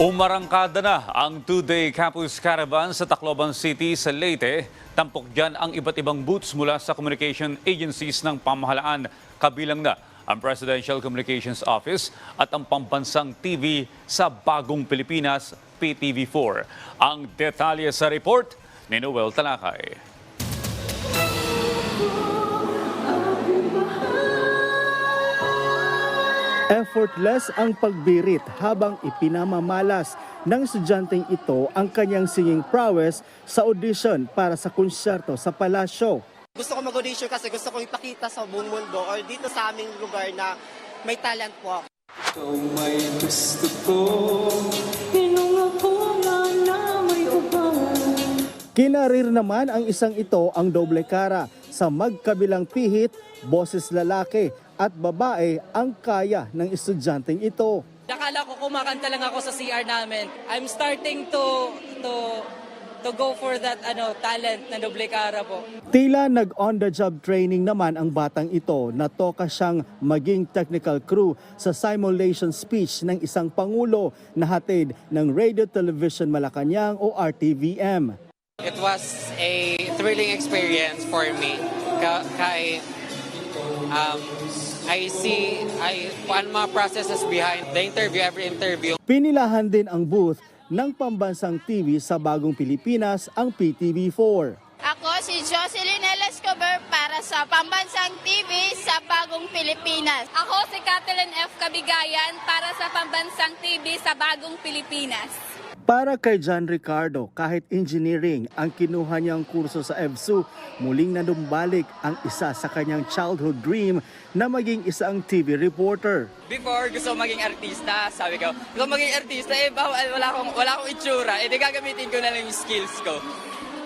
Umarangkada na ang two-day campus caravan sa Tacloban City sa Leyte. Tampok dyan ang iba't ibang booths mula sa communication agencies ng pamahalaan. Kabilang na ang Presidential Communications Office at ang pambansang TV sa Bagong Pilipinas, PTV4. Ang detalye sa report ni Noel Talakay. Effortless ang pagbirit habang ipinamamalas ng estudyanteng ito ang kanyang singing prowess sa audition para sa konsyerto sa palasyo. Gusto ko mag-audition kasi gusto ko ipakita sa buong mundo or dito sa aming lugar na may talent po ako. Ikaw may gusto ko Pinungako na na may uban Kinarir naman ang isang ito ang doble kara sa magkabilang pihit, boses lalaki at babae ang kaya ng estudyanteng ito. Nakala ko kumakanta lang ako sa CR namin. I'm starting to to to go for that ano talent na doble cara po. Tila nag on the job training naman ang batang ito na toka siyang maging technical crew sa simulation speech ng isang pangulo na hatid ng Radio Television Malacanang o RTVM. It was a thrilling experience for me. Ka kay um, I see I kung ano mga processes behind the interview, every interview. Pinilahan din ang booth ng pambansang TV sa Bagong Pilipinas ang PTV4. Ako si Jocelyn L. Escobar para sa Pambansang TV sa Bagong Pilipinas. Ako si Kathleen F. Kabigayan para sa Pambansang TV sa Bagong Pilipinas. Para kay John Ricardo, kahit engineering ang kinuha niyang kurso sa EBSU, muling nanumbalik ang isa sa kanyang childhood dream na maging isang TV reporter. Before gusto maging artista, sabi ko, gusto maging artista eh wala akong wala akong itsura, eh gagamitin ko na lang yung skills ko.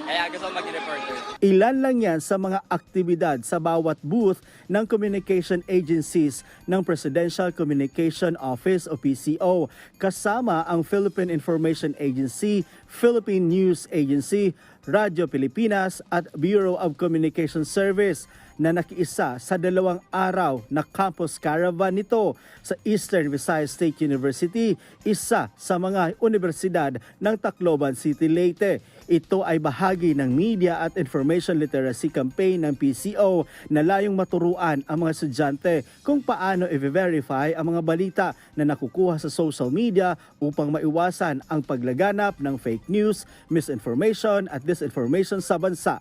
Kaya gusto ko maging reporter. Ilan lang yan sa mga aktibidad sa bawat booth ng communication agencies ng Presidential Communication Office o PCO kasama ang Philippine Information Agency, Philippine News Agency, Radyo Pilipinas at Bureau of Communication Service na nakiisa sa dalawang araw na campus caravan nito sa Eastern Visayas State University, isa sa mga universidad ng Tacloban City, Leyte. Ito ay bahagi ng Media at Information Literacy Campaign ng PCO na layong maturuan ang mga estudyante kung paano i-verify ang mga balita na nakukuha sa social media upang maiwasan ang paglaganap ng fake news, misinformation at disinformation sa bansa.